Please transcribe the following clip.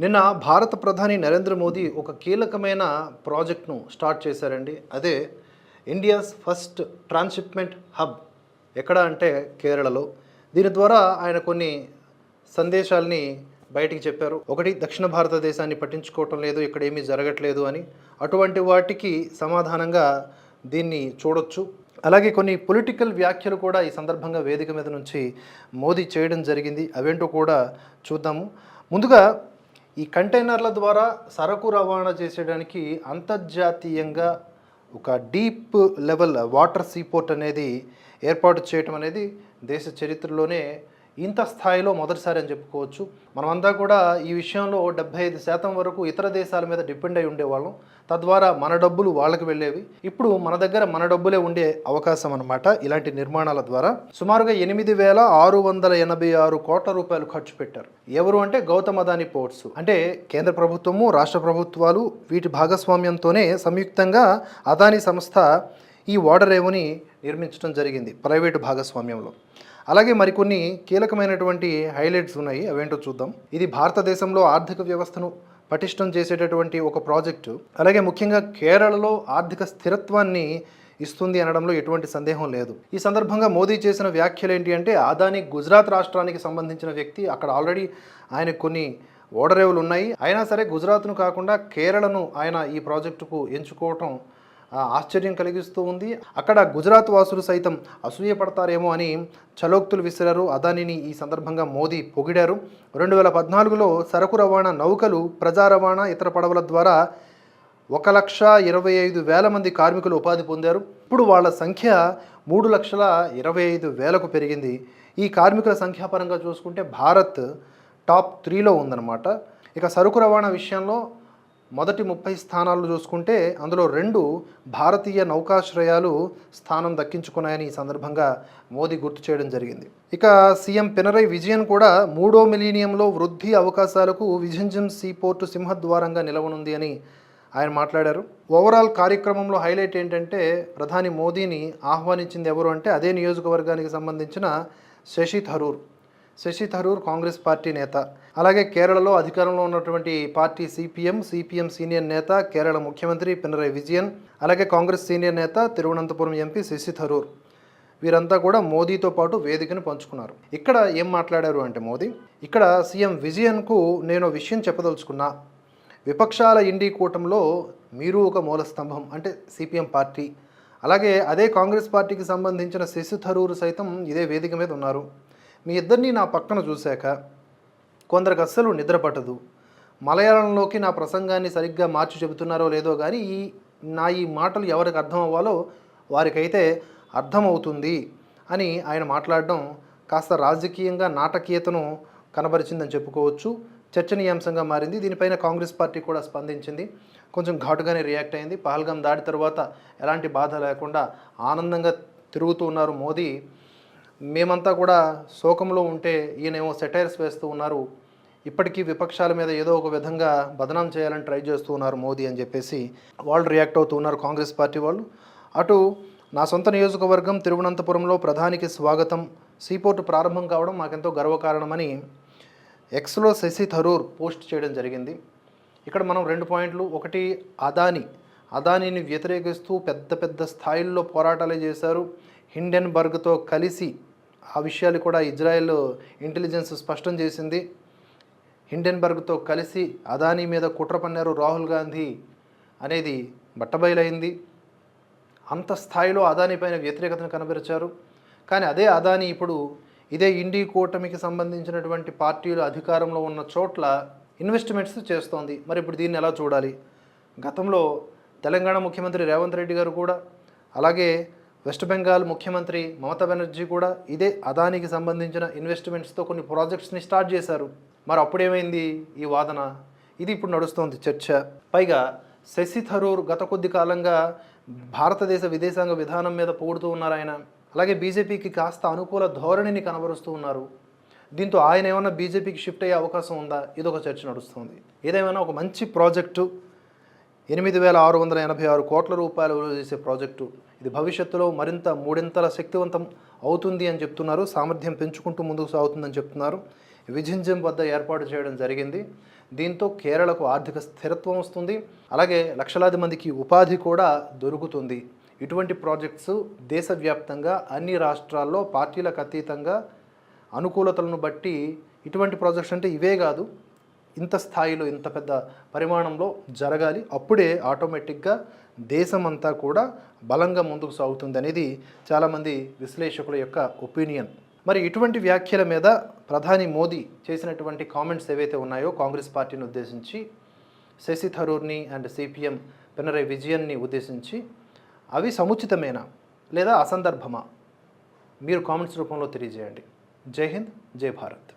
నిన్న భారత ప్రధాని నరేంద్ర మోదీ ఒక కీలకమైన ప్రాజెక్ట్ను స్టార్ట్ చేశారండి. అదే ఇండియాస్ ఫస్ట్ ట్రాన్స్షిప్మెంట్ హబ్. ఎక్కడ అంటే కేరళలో. దీని ద్వారా ఆయన కొన్ని సందేశాల్ని బయటికి చెప్పారు. ఒకటి దక్షిణ భారతదేశాన్ని పట్టించుకోవటం లేదు ఇక్కడ ఏమీ జరగట్లేదు అని. అటువంటి వాటికి సమాధానంగా దీన్ని చూడొచ్చు. అలాగే కొన్ని పొలిటికల్ వ్యాఖ్యలు కూడా ఈ సందర్భంగా వేదిక మీద నుంచి మోదీ చేయడం జరిగింది. అవేంటో కూడా చూద్దాము. ముందుగా ఈ కంటైనర్ల ద్వారా సరకు రవాణా చేసేయడానికి అంతర్జాతీయంగా ఒక డీప్ లెవెల్ వాటర్ సీపోర్ట్ అనేది ఏర్పాటు చేయటం అనేది దేశ చరిత్రలోనే ఇంత స్థాయిలో మొదటిసారి అని చెప్పుకోవచ్చు. మనమంతా కూడా ఈ విషయంలో డెబ్బై ఐదు శాతం వరకు ఇతర దేశాల మీద డిపెండ్ అయి ఉండేవాళ్ళం. తద్వారా మన డబ్బులు వాళ్ళకి వెళ్ళేవి. ఇప్పుడు మన దగ్గర మన డబ్బులే ఉండే అవకాశం అనమాట ఇలాంటి నిర్మాణాల ద్వారా. సుమారుగా ఎనిమిది వేల ఆరు వందల ఎనభై ఆరు కోట్ల రూపాయలు ఖర్చు పెట్టారు. ఎవరు అంటే గౌతమ్ అదాని పోర్ట్స్. అంటే కేంద్ర ప్రభుత్వము రాష్ట్ర ప్రభుత్వాలు వీటి భాగస్వామ్యంతోనే సంయుక్తంగా అదాని సంస్థ ఈ వాటర్ రేవుని నిర్మించడం జరిగింది ప్రైవేటు భాగస్వామ్యంలో. అలాగే మరికొన్ని కీలకమైనటువంటి హైలైట్స్ ఉన్నాయి అవేంటో చూద్దాం. ఇది భారతదేశంలో ఆర్థిక వ్యవస్థను పటిష్టం చేసేటటువంటి ఒక ప్రాజెక్టు. అలాగే ముఖ్యంగా కేరళలో ఆర్థిక స్థిరత్వాన్ని ఇస్తుంది అనడంలో ఎటువంటి సందేహం లేదు. ఈ సందర్భంగా మోదీ చేసిన వ్యాఖ్యలు ఏంటి అంటే అదాని గుజరాత్ రాష్ట్రానికి సంబంధించిన వ్యక్తి అక్కడ ఆల్రెడీ ఆయన కొన్ని ఓడరేవులు ఉన్నాయి. అయినా సరే గుజరాత్ను కాకుండా కేరళను ఆయన ఈ ప్రాజెక్టుకు ఎంచుకోవటం ఆశ్చర్యం కలిగిస్తూ ఉంది. అక్కడ గుజరాత్ వాసులు సైతం అసూయపడతారేమో అని చలోక్తులు విసిరారు. అదానిని ఈ సందర్భంగా మోదీ పొగిడారు. రెండు వేల పద్నాలుగులో సరకు రవాణా నౌకలు ప్రజా రవాణా ఇతర పడవల ద్వారా ఒక లక్ష ఇరవై ఐదు వేల మంది కార్మికులు ఉపాధి పొందారు. ఇప్పుడు వాళ్ళ సంఖ్య మూడు లక్షల ఇరవై ఐదు వేలకు పెరిగింది. ఈ కార్మికుల సంఖ్యాపరంగా చూసుకుంటే భారత్ టాప్ త్రీలో ఉందన్నమాట. ఇక సరుకు రవాణా విషయంలో మొదటి ముప్పై స్థానాలు చూసుకుంటే అందులో రెండు భారతీయ నౌకాశ్రయాలు స్థానం దక్కించుకున్నాయని ఈ సందర్భంగా మోదీ గుర్తు చేయడం జరిగింది. ఇక సీఎం పినరై విజయన్ కూడా మూడో మిలీనియంలో వృద్ధి అవకాశాలకు విజంజం సీపోర్టు సింహద్వారంగా నిలవనుంది అని ఆయన మాట్లాడారు. ఓవరాల్ కార్యక్రమంలో హైలైట్ ఏంటంటే ప్రధాని మోదీని ఆహ్వానించింది ఎవరు అంటే అదే నియోజకవర్గానికి సంబంధించిన శశి థరూర్. శశి థరూర్ కాంగ్రెస్ పార్టీ నేత. అలాగే కేరళలో అధికారంలో ఉన్నటువంటి పార్టీ సిపిఎం సిపిఎం సీనియర్ నేత కేరళ ముఖ్యమంత్రి పినరై విజయన్ అలాగే కాంగ్రెస్ సీనియర్ నేత తిరువనంతపురం ఎంపీ శశి థరూర్. వీరంతా కూడా మోదీతో పాటు వేదికను పంచుకున్నారు. ఇక్కడ ఏం మాట్లాడారు అంటే మోదీ ఇక్కడ సీఎం విజయన్కు నేను విషయం చెప్పదలుచుకున్నా. విపక్షాల ఇండి కూటంలో మీరు ఒక మూల స్తంభం అంటే సిపిఎం పార్టీ. అలాగే అదే కాంగ్రెస్ పార్టీకి సంబంధించిన శశి థరూర్ సైతం ఇదే వేదిక మీద ఉన్నారు. మీ ఇద్దరిని నా పక్కన చూశాక కొందరికి అస్సలు నిద్రపట్టదు మలయాళంలోకి నా ప్రసంగాన్ని సరిగ్గా మార్చి చెబుతున్నారో లేదో కానీ ఈ నా ఈ మాటలు ఎవరికి అర్థం అవ్వాలో వారికైతే అర్థమవుతుంది అని ఆయన మాట్లాడడం కాస్త రాజకీయంగా నాటకీయతను కనబరిచిందని చెప్పుకోవచ్చు. చర్చనీయాంశంగా మారింది. దీనిపైన కాంగ్రెస్ పార్టీ కూడా స్పందించింది. కొంచెం ఘాటుగానే రియాక్ట్ అయింది. పహల్గాం దాడి తర్వాత ఎలాంటి బాధ లేకుండా ఆనందంగా తిరుగుతూ ఉన్నారు మోదీ. మేమంతా కూడా శోకంలో ఉంటే ఈయనేమో సెటైర్స్ వేస్తూ ఉన్నారు. ఇప్పటికీ విపక్షాల మీద ఏదో ఒక విధంగా బదనాం చేయాలని ట్రై చేస్తూ ఉన్నారు మోదీ అని చెప్పేసి వాళ్ళు రియాక్ట్ అవుతూ ఉన్నారు కాంగ్రెస్ పార్టీ వాళ్ళు. అటు నా సొంత నియోజకవర్గం తిరువనంతపురంలో ప్రధానికి స్వాగతం సీపోర్టు ప్రారంభం కావడం మాకెంతో గర్వకారణమని ఎక్స్లో శశి థరూర్ పోస్ట్ చేయడం జరిగింది. ఇక్కడ మనం రెండు పాయింట్లు. ఒకటి అదాని. అదానిని వ్యతిరేకిస్తూ పెద్ద పెద్ద స్థాయిల్లో పోరాటాలు చేశారు. హిండెన్బర్గ్తో కలిసి ఆ విషయాలు కూడా ఇజ్రాయెల్ ఇంటెలిజెన్స్ స్పష్టం చేసింది. హిండెన్బర్గ్తో కలిసి అదానీ మీద కుట్ర పన్నారు రాహుల్ గాంధీ అనేది బట్టబయలైంది. అంత స్థాయిలో అదానీ పైన వ్యతిరేకతను కనబరిచారు. కానీ అదే అదానీ ఇప్పుడు ఇదే ఇండి కూటమికి సంబంధించినటువంటి పార్టీలు అధికారంలో ఉన్న చోట్ల ఇన్వెస్ట్మెంట్స్ చేస్తోంది. మరి ఇప్పుడు దీన్ని ఎలా చూడాలి? గతంలో తెలంగాణ ముఖ్యమంత్రి రేవంత్ రెడ్డి గారు కూడా అలాగే వెస్ట్ బెంగాల్ ముఖ్యమంత్రి మమతా బెనర్జీ కూడా ఇదే అదానికి సంబంధించిన ఇన్వెస్ట్మెంట్స్తో కొన్ని ప్రాజెక్ట్స్ని స్టార్ట్ చేశారు. మరి అప్పుడేమైంది ఈ వాదన? ఇది ఇప్పుడు నడుస్తోంది చర్చ. పైగా శశి థరూర్ గత కొద్ది కాలంగా భారతదేశ విదేశాంగ విధానం మీద పొగుడుతూ ఉన్నారు ఆయన. అలాగే బీజేపీకి కాస్త అనుకూల ధోరణిని కనబరుస్తూ ఉన్నారు. దీంతో ఆయన ఏమైనా బీజేపీకి షిఫ్ట్ అయ్యే అవకాశం ఉందా? ఇదొక చర్చ నడుస్తుంది. ఏదేమైనా ఒక మంచి ప్రాజెక్టు ఎనిమిది వేల ఆరు వందల ఎనభై ఆరు కోట్ల రూపాయలు విలువ చేసే ప్రాజెక్టు ఇది భవిష్యత్తులో మరింత మూడింతల శక్తివంతం అవుతుంది అని చెప్తున్నారు. సామర్థ్యం పెంచుకుంటూ ముందుకు సాగుతుందని చెప్తున్నారు. విజింజం వద్ద ఏర్పాటు చేయడం జరిగింది. దీంతో కేరళకు ఆర్థిక స్థిరత్వం వస్తుంది. అలాగే లక్షలాది మందికి ఉపాధి కూడా దొరుకుతుంది. ఇటువంటి ప్రాజెక్ట్స్ దేశవ్యాప్తంగా అన్ని రాష్ట్రాల్లో పార్టీలకు అతీతంగా అనుకూలతలను బట్టి ఇటువంటి ప్రాజెక్ట్స్ అంటే ఇవే కాదు. ఇంత స్థాయిలో ఇంత పెద్ద పరిమాణంలో జరగాలి. అప్పుడే ఆటోమేటిక్గా దేశమంతా కూడా బలంగా ముందుకు సాగుతుంది అనేది చాలామంది విశ్లేషకుల యొక్క ఒపీనియన్. మరి ఇటువంటి వ్యాఖ్యల మీద ప్రధాని మోదీ చేసినటువంటి కామెంట్స్ ఏవైతే ఉన్నాయో కాంగ్రెస్ పార్టీని ఉద్దేశించి శశి థరూర్ని అండ్ సిపిఎం పినరై విజయన్ని ఉద్దేశించి అవి సముచితమేనా లేదా అసందర్భమా? మీరు కామెంట్స్ రూపంలో తెలియజేయండి. జై హింద్ జై భారత్.